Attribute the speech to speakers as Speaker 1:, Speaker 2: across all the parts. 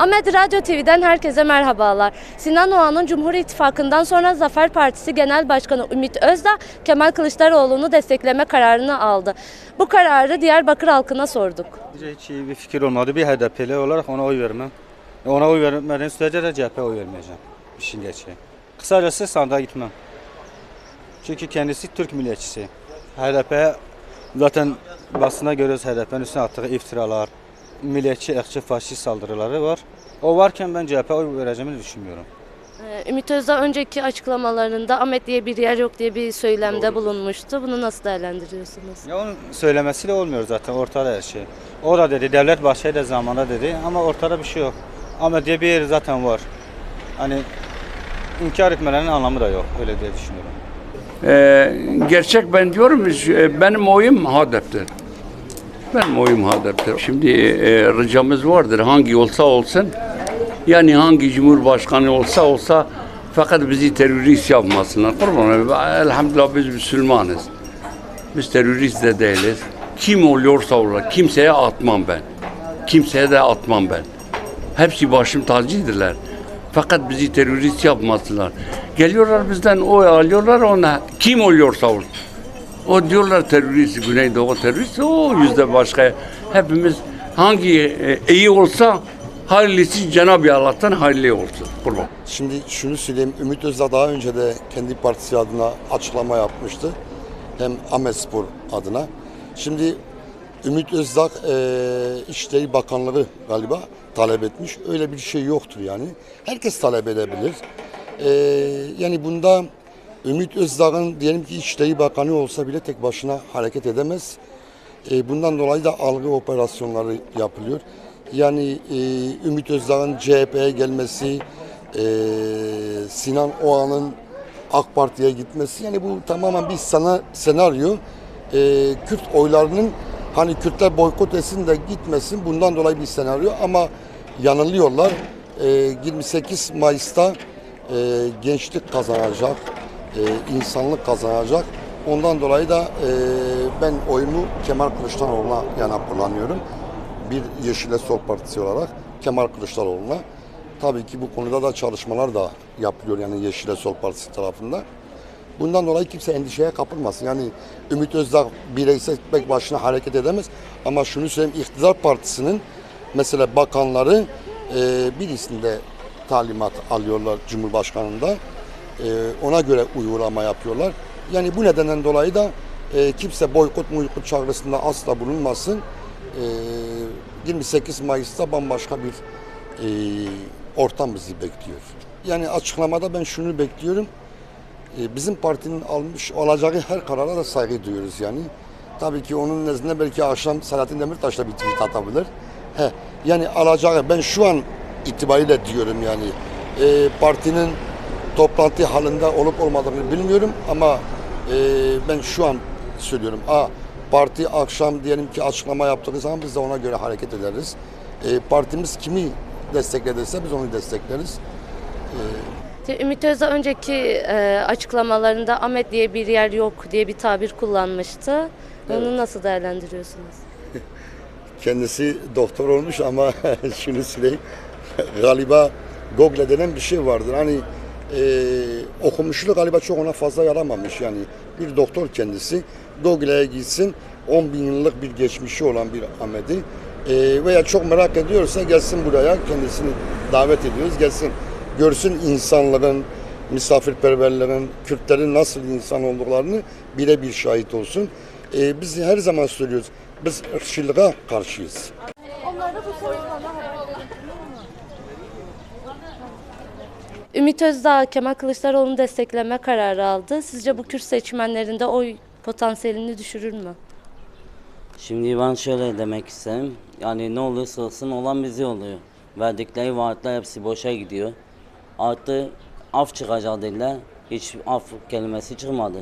Speaker 1: Ahmet Radyo TV'den herkese merhabalar. Sinan Oğan'ın Cumhur İttifakı'ndan sonra Zafer Partisi Genel Başkanı Ümit Özdağ, Kemal Kılıçdaroğlu'nu destekleme kararını aldı. Bu kararı Diyarbakır halkına sorduk.
Speaker 2: Hiç iyi bir fikir olmadı. Bir HDP'li olarak ona oy vermem. Ona oy vermediğim sürece de CHP oy vermeyeceğim. İşin gerçeği. Kısacası sandığa gitmem. Çünkü kendisi Türk milliyetçisi. HDP zaten basına görüyoruz HDP'nin üstüne attığı iftiralar, milliyetçi, ırkçı, faşist saldırıları var. O varken ben CHP oy vereceğimi düşünmüyorum.
Speaker 1: Ee, Ümit Özdağ önceki açıklamalarında Ahmet diye bir yer yok diye bir söylemde bulunmuştu. Bunu nasıl değerlendiriyorsunuz?
Speaker 2: Ya onun söylemesiyle olmuyor zaten ortada her şey. O da dedi Devlet Bahçeli de zamanda dedi ama ortada bir şey yok. Ama diye bir yer zaten var. Hani inkar etmelerinin anlamı da yok öyle diye düşünüyorum.
Speaker 3: Ee, gerçek ben diyorum e, benim oyum HADEP'tir. Benim oyum HADEP'tir. Şimdi e, ricamız vardır hangi olsa olsun yani hangi cumhurbaşkanı olsa olsa fakat bizi terörist yapmasınlar. Kurban. Elhamdülillah biz Müslümanız. Biz terörist de değiliz. Kim oluyorsa olur. Kimseye atmam ben. Kimseye de atmam ben. Hepsi başım tacıdırlar. Fakat bizi terörist yapmasınlar. Geliyorlar bizden oy alıyorlar ona. Kim oluyorsa olsun. O diyorlar terörist, Güneydoğu terörist. O yüzde başka. Hepimiz hangi e, iyi olsa hayırlısı Cenab-ı Allah'tan hayırlı olsun. Kurban.
Speaker 4: Şimdi şunu söyleyeyim, Ümit Özdağ daha önce de kendi partisi adına açıklama yapmıştı. Hem Ahmetspor adına. Şimdi Ümit Özdağ e, İçişleri Bakanlığı galiba talep etmiş. Öyle bir şey yoktur yani. Herkes talep edebilir. E, yani bunda Ümit Özdağ'ın diyelim ki İçişleri Bakanı olsa bile tek başına hareket edemez. E, bundan dolayı da algı operasyonları yapılıyor. Yani e, Ümit Özdağ'ın CHP'ye gelmesi, e, Sinan Oğan'ın AK Parti'ye gitmesi yani bu tamamen bir sana senaryo. E, Kürt oylarının hani Kürtler boykot etsin de gitmesin bundan dolayı bir senaryo ama yanılıyorlar. E, 28 Mayıs'ta e, gençlik kazanacak, e, insanlık kazanacak. Ondan dolayı da e, ben oyumu Kemal Kılıçdaroğlu'na yana kullanıyorum. Bir Yeşile Sol Partisi olarak Kemal Kılıçdaroğlu'na. Tabii ki bu konuda da çalışmalar da yapılıyor yani Yeşile Sol Partisi tarafından. Bundan dolayı kimse endişeye kapılmasın. Yani Ümit Özdağ bireysel tek başına hareket edemez. Ama şunu söyleyeyim, iktidar partisinin mesela bakanları e, birisinde talimat alıyorlar Cumhurbaşkanı'nda. E, ona göre uygulama yapıyorlar. Yani bu nedenden dolayı da e, kimse boykot muykot çağrısında asla bulunmasın. E, 28 Mayıs'ta bambaşka bir e, ortam bizi bekliyor. Yani açıklamada ben şunu bekliyorum. E, bizim partinin almış olacağı her karara da saygı duyuyoruz yani. Tabii ki onun nezdinde belki akşam Selahattin Demirtaş da bir tweet atabilir. He, yani alacağı ben şu an itibariyle diyorum yani e, partinin toplantı halinde olup olmadığını bilmiyorum ama e, ben şu an söylüyorum. A, parti akşam diyelim ki açıklama yaptığı zaman biz de ona göre hareket ederiz. E, partimiz kimi desteklediyse biz onu destekleriz.
Speaker 1: Ümit Özdağ önceki e, açıklamalarında Ahmet diye bir yer yok diye bir tabir kullanmıştı. Onu nasıl değerlendiriyorsunuz?
Speaker 4: Kendisi doktor olmuş ama şunu söyleyeyim. galiba Google denen bir şey vardır. Hani e, okumuşluğu galiba çok ona fazla yaramamış. Yani bir doktor kendisi Google'e gitsin 10 bin yıllık bir geçmişi olan bir Ahmet'i e, veya çok merak ediyorsa gelsin buraya kendisini davet ediyoruz. Gelsin görsün insanların, misafirperverlerin, Kürtlerin nasıl insan olduklarını birebir şahit olsun. E, biz her zaman söylüyoruz. Biz ırkçılığa karşıyız.
Speaker 1: Ümit Özdağ Kemal Kılıçdaroğlu'nu destekleme kararı aldı. Sizce bu Kürt seçmenlerinde oy potansiyelini düşürür mü?
Speaker 5: Şimdi ben şöyle demek isterim. Yani ne olursa olsun olan bize oluyor. Verdikleri vaatler hepsi boşa gidiyor. Artı af çıkacak dediler. Hiç af kelimesi çıkmadı.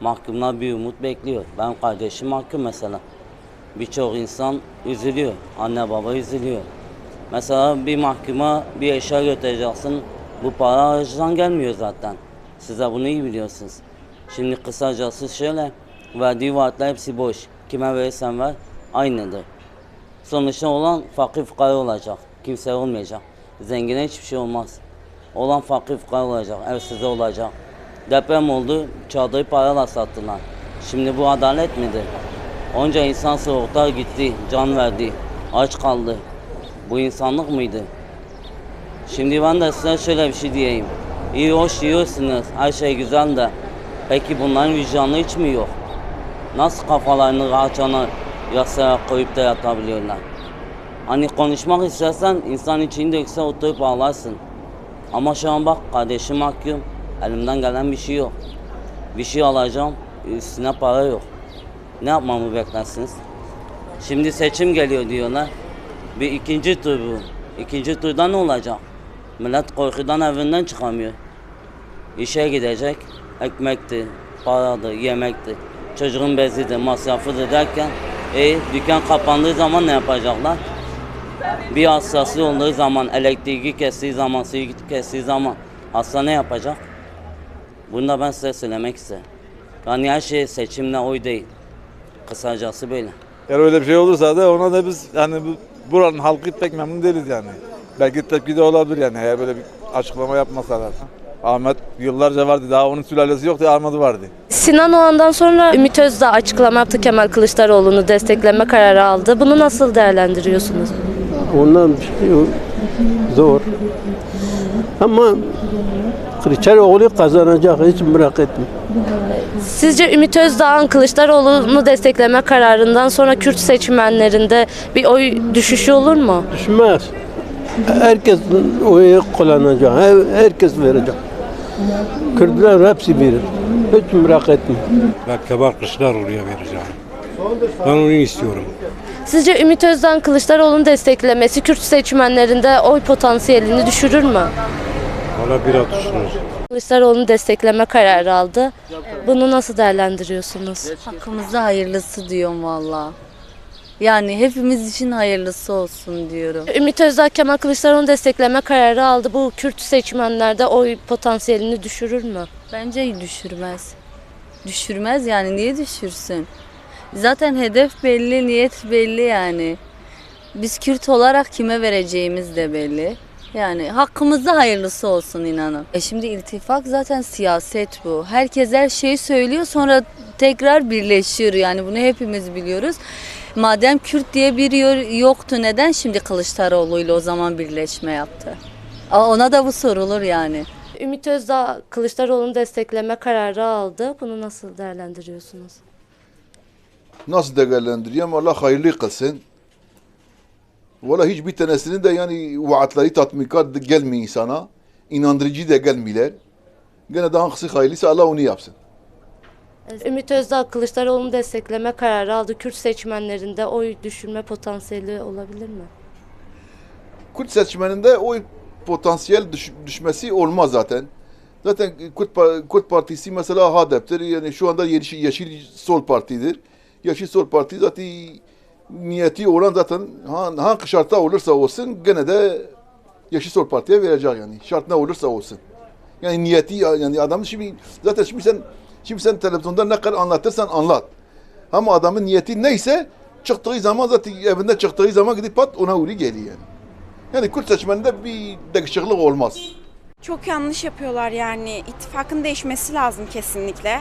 Speaker 5: Mahkumlar bir umut bekliyor. Ben kardeşim mahkum mesela. Birçok insan üzülüyor. Anne baba üzülüyor. Mesela bir mahkuma bir eşya götüreceksin. Bu para harcından gelmiyor zaten. Size bunu iyi biliyorsunuz. Şimdi kısacası şöyle. Verdiği vaatler hepsi boş. Kime verirsen ver aynıdır. Sonuçta olan fakir fukara olacak. Kimse olmayacak. Zengine hiçbir şey olmaz. Olan fakir fukara olacak, evsiz olacak. Deprem oldu, çadırı parayla sattılar. Şimdi bu adalet midir? Onca insan soğukta gitti, can verdi, aç kaldı. Bu insanlık mıydı? Şimdi ben de size şöyle bir şey diyeyim. İyi hoş yiyorsunuz, her şey güzel de. Peki bunların vicdanı hiç mi yok? Nasıl kafalarını rahatçana yasaya koyup da yatabiliyorlar? Hani konuşmak istersen insan için dökse oturup ağlarsın. Ama şu an bak kardeşim mahkum. Elimden gelen bir şey yok. Bir şey alacağım, üstüne para yok. Ne yapmamı beklersiniz? Şimdi seçim geliyor diyorlar. Bir ikinci tur bu. İkinci turda ne olacak? Millet korkudan evinden çıkamıyor. İşe gidecek, ekmekti, paradı, yemekti. Çocuğun bezidir, masrafıdır derken e, dükkan kapandığı zaman ne yapacaklar? Bir hastası olduğu zaman, elektriği kestiği zaman, suyu kestiği zaman hasta ne yapacak? Bunu da ben size söylemek isterim. Yani her şey seçimle oy değil. Kısacası böyle.
Speaker 6: Eğer öyle bir şey olursa da ona da biz yani bu, buranın halkı pek memnun değiliz yani. Belki tepki de olabilir yani eğer böyle bir açıklama yapmasalar. Ahmet yıllarca vardı daha onun sülalesi yoktu Ahmet vardı.
Speaker 1: Sinan Oğan'dan sonra Ümit Özdağ açıklama yaptı. Kemal Kılıçdaroğlu'nu destekleme kararı aldı. Bunu nasıl değerlendiriyorsunuz?
Speaker 7: Ondan bir şey yok. zor. Ama Kılıçdaroğlu kazanacak hiç merak etme.
Speaker 1: Sizce Ümit Özdağ'ın Kılıçdaroğlu'nu destekleme kararından sonra Kürt seçmenlerinde bir oy düşüşü olur mu?
Speaker 7: Düşmez. Herkes oyu kullanacak. Her- Herkes verecek. Kürtler hepsi verir. Hiç merak etme.
Speaker 8: Ben Kemal Kılıçdaroğlu'ya vereceğim. Ben onu istiyorum.
Speaker 1: Sizce Ümit Özdağ'ın Kılıçdaroğlu'nu desteklemesi Kürt seçmenlerinde oy potansiyelini düşürür mü?
Speaker 8: Valla biraz düşünürüz.
Speaker 1: Kılıçdaroğlu'nu destekleme kararı aldı. Bunu nasıl değerlendiriyorsunuz?
Speaker 9: Hakkımızda hayırlısı diyorum valla. Yani hepimiz için hayırlısı olsun diyorum.
Speaker 1: Ümit Özdağ Kemal Kılıçdaroğlu'nu destekleme kararı aldı. Bu Kürt seçmenlerde oy potansiyelini düşürür mü?
Speaker 9: Bence düşürmez. Düşürmez yani niye düşürsün? Zaten hedef belli, niyet belli yani. Biz Kürt olarak kime vereceğimiz de belli. Yani hakkımızda hayırlısı olsun inanın. E şimdi iltifak zaten siyaset bu. Herkes her şeyi söylüyor sonra tekrar birleşiyor yani bunu hepimiz biliyoruz. Madem Kürt diye biri yo- yoktu neden şimdi Kılıçdaroğlu ile o zaman birleşme yaptı? Aa, Ona da bu sorulur yani.
Speaker 1: Ümit Özdağ Kılıçdaroğlu'nu destekleme kararı aldı. Bunu nasıl değerlendiriyorsunuz?
Speaker 10: Nasıl değerlendiriyorum? Allah hayırlı kılsın. Valla hiçbir tanesinin de yani vaatleri tatmikat gelmiyor insana. İnandırıcı da gelmiyorlar. Gene daha hangisi hayırlıysa Allah onu yapsın.
Speaker 1: Ümit Özdağ Kılıçdaroğlu'nu destekleme kararı aldı. Kürt seçmenlerinde oy düşürme potansiyeli olabilir mi?
Speaker 10: Kürt seçmeninde o potansiyel düş- düşmesi olmaz zaten. Zaten Kürt, Kürt Partisi mesela HADEP'tir. Yani şu anda Yeşil, Yeşil Sol Parti'dir. Yeşil Sol Parti zaten niyeti olan zaten ha- hangi şartta olursa olsun gene de Yeşil Sol Parti'ye verecek yani. Şart ne olursa olsun. Yani niyeti yani adam şimdi zaten şimdi sen şimdi sen televizyonda ne kadar anlatırsan anlat. Ama adamın niyeti neyse çıktığı zaman zaten evinde çıktığı zaman gidip pat ona uğru geliyor yani. Yani Kürt seçmeninde bir değişiklik olmaz.
Speaker 11: Çok yanlış yapıyorlar yani. İttifakın değişmesi lazım kesinlikle.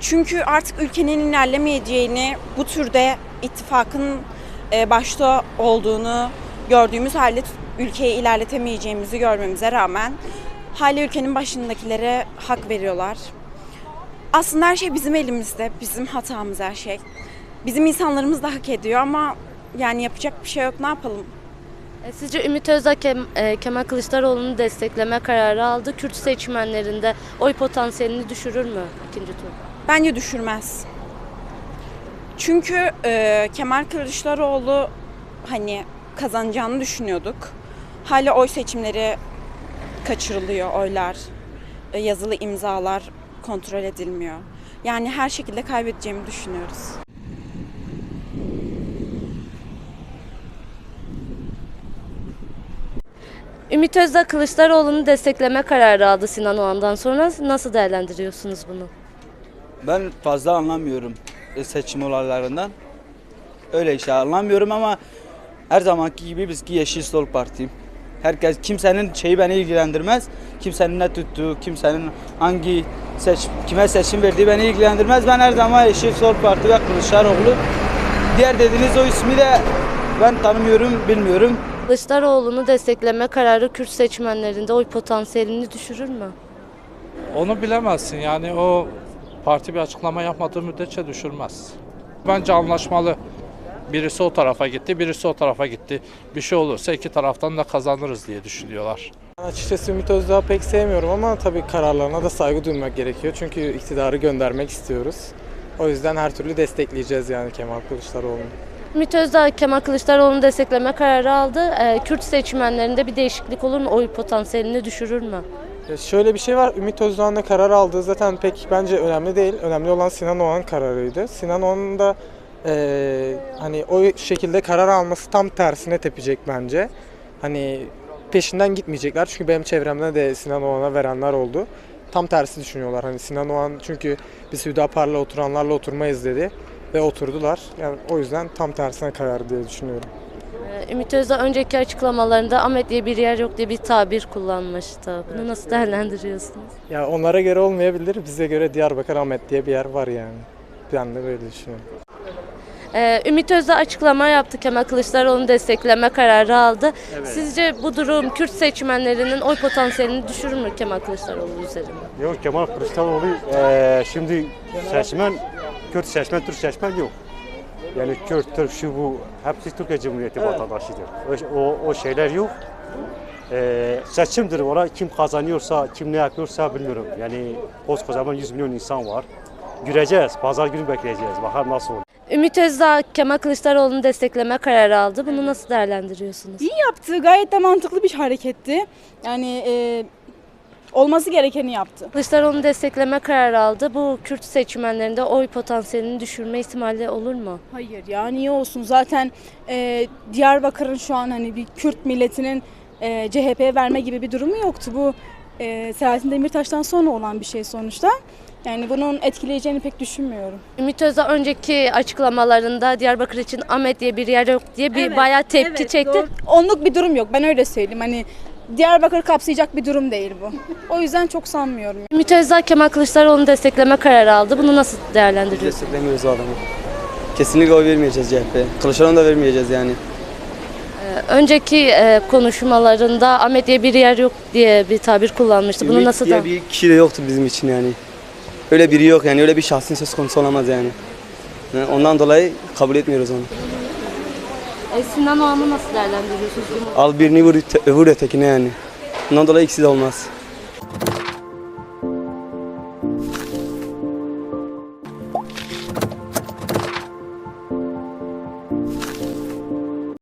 Speaker 11: Çünkü artık ülkenin ilerlemeyeceğini, bu türde ittifakın e, başta olduğunu gördüğümüz halde ülkeyi ilerletemeyeceğimizi görmemize rağmen hala ülkenin başındakilere hak veriyorlar. Aslında her şey bizim elimizde, bizim hatamız her şey. Bizim insanlarımız da hak ediyor ama yani yapacak bir şey yok ne yapalım?
Speaker 1: E, Sizce Ümit Özdağ Kem- e, Kemal Kılıçdaroğlu'nu destekleme kararı aldı. Kürt seçmenlerinde oy potansiyelini düşürür mü ikinci tur?
Speaker 11: Bence düşürmez. Çünkü e, Kemal Kılıçdaroğlu hani kazanacağını düşünüyorduk. Hala oy seçimleri kaçırılıyor oylar. E, yazılı imzalar kontrol edilmiyor. Yani her şekilde kaybedeceğimi düşünüyoruz.
Speaker 1: Ümit Özdağ Kılıçdaroğlu'nu destekleme kararı aldı Sinan Oğan'dan sonra. Nasıl değerlendiriyorsunuz bunu?
Speaker 2: Ben fazla anlamıyorum e, seçim olaylarından. Öyle işte anlamıyorum ama her zamanki gibi biz ki Yeşil Sol Parti.
Speaker 12: Herkes kimsenin şeyi beni ilgilendirmez. Kimsenin ne tuttuğu, kimsenin hangi seç kime seçim verdiği beni ilgilendirmez. Ben her zaman Yeşil Sol Parti ve Kılıçdaroğlu. Diğer dediğiniz o ismi de ben tanımıyorum, bilmiyorum.
Speaker 1: Kılıçdaroğlu'nu destekleme kararı Kürt seçmenlerinde oy potansiyelini düşürür mü?
Speaker 8: Onu bilemezsin yani o parti bir açıklama yapmadığı müddetçe düşürmez. Bence anlaşmalı. Birisi o tarafa gitti, birisi o tarafa gitti. Bir şey olursa iki taraftan da kazanırız diye düşünüyorlar.
Speaker 13: Açıkçası Ümit Özdağ'ı pek sevmiyorum ama tabii kararlarına da saygı duymak gerekiyor. Çünkü iktidarı göndermek istiyoruz. O yüzden her türlü destekleyeceğiz yani Kemal Kılıçdaroğlu'nu.
Speaker 1: Ümit Özdağ Kemal Kılıçdaroğlu'nu destekleme kararı aldı. Ee, Kürt seçmenlerinde bir değişiklik olur mu? Oy potansiyelini düşürür mü?
Speaker 13: Ya Şöyle bir şey var, Ümit Özdağ'ın da karar aldığı zaten pek bence önemli değil. Önemli olan Sinan Oğan kararıydı. Sinan Oğan'ın da eee, hani o şekilde karar alması tam tersine tepecek bence. Hani peşinden gitmeyecekler çünkü benim çevremde de Sinan Oğan'a verenler oldu. Tam tersi düşünüyorlar. Hani Sinan Oğan çünkü biz Hüdapar'la oturanlarla oturmayız dedi ve oturdular. Yani o yüzden tam tersine karar diye düşünüyorum.
Speaker 1: Ee, Ümit Özdağ önceki açıklamalarında Ahmet diye bir yer yok diye bir tabir kullanmıştı. Bunu nasıl değerlendiriyorsunuz?
Speaker 13: Ya onlara göre olmayabilir. Bize göre Diyarbakır Ahmet diye bir yer var yani. Ben de böyle düşünüyorum.
Speaker 1: Ee, Ümit Özdağ açıklama yaptı. Kemal Kılıçdaroğlu'nu destekleme kararı aldı. Sizce bu durum Kürt seçmenlerinin oy potansiyelini düşürür mü Kemal Kılıçdaroğlu üzerinde?
Speaker 14: Yok Kemal Kılıçdaroğlu eee, şimdi seçmen, Kürt seçmen, Türk seçmen yok. Yani Kürt, Türk, şu bu hepsi Türkiye Cumhuriyeti vatandaşıdır. O, o, o şeyler yok. Eee seçimdir ona kim kazanıyorsa, kim ne yapıyorsa bilmiyorum. Yani koskocaman 100 milyon insan var. Göreceğiz, pazar günü bekleyeceğiz. Bakalım nasıl olur.
Speaker 1: Ümit Özdağ Kemal Kılıçdaroğlu'nu destekleme kararı aldı. Bunu nasıl değerlendiriyorsunuz?
Speaker 11: İyi yaptı. Gayet de mantıklı bir hareketti. Yani e, olması gerekeni yaptı.
Speaker 1: Kılıçdaroğlu'nu destekleme kararı aldı. Bu Kürt seçmenlerinde oy potansiyelini düşürme ihtimali olur mu?
Speaker 11: Hayır ya niye olsun? Zaten e, Diyarbakır'ın şu an hani bir Kürt milletinin e, CHP'ye verme gibi bir durumu yoktu. Bu e, Selahattin Demirtaş'tan sonra olan bir şey sonuçta. Yani bunun etkileyeceğini pek düşünmüyorum.
Speaker 1: Ümit Özdağ önceki açıklamalarında Diyarbakır için Ahmet diye bir yer yok diye bir bayağı tepki çekti.
Speaker 11: Onluk bir durum yok. Ben öyle söyleyeyim. Hani Diyarbakır kapsayacak bir durum değil bu. O yüzden çok sanmıyorum.
Speaker 1: Ümit Özdağ Kemal Kılıçdaroğlu'nu destekleme kararı aldı. Bunu nasıl değerlendiriyorsunuz?
Speaker 12: Desteklemiyoruz o adamı. Kesinlikle oy vermeyeceğiz CHP. Kılıçdaroğlu'nu da vermeyeceğiz yani.
Speaker 1: Ee, Önceki e, konuşmalarında Ahmet diye bir yer yok diye bir tabir kullanmıştı. Bunu nasıl da...
Speaker 12: bir kişi de yoktu bizim için yani. Öyle biri yok yani. Öyle bir şahsın söz konusu olamaz yani. Yani Ondan dolayı kabul etmiyoruz onu.
Speaker 1: E, Sinan Oğan'ı nasıl değerlendiriyorsunuz?
Speaker 12: Al birini vur, vur ötekine yani. Ondan dolayı ikisi de olmaz.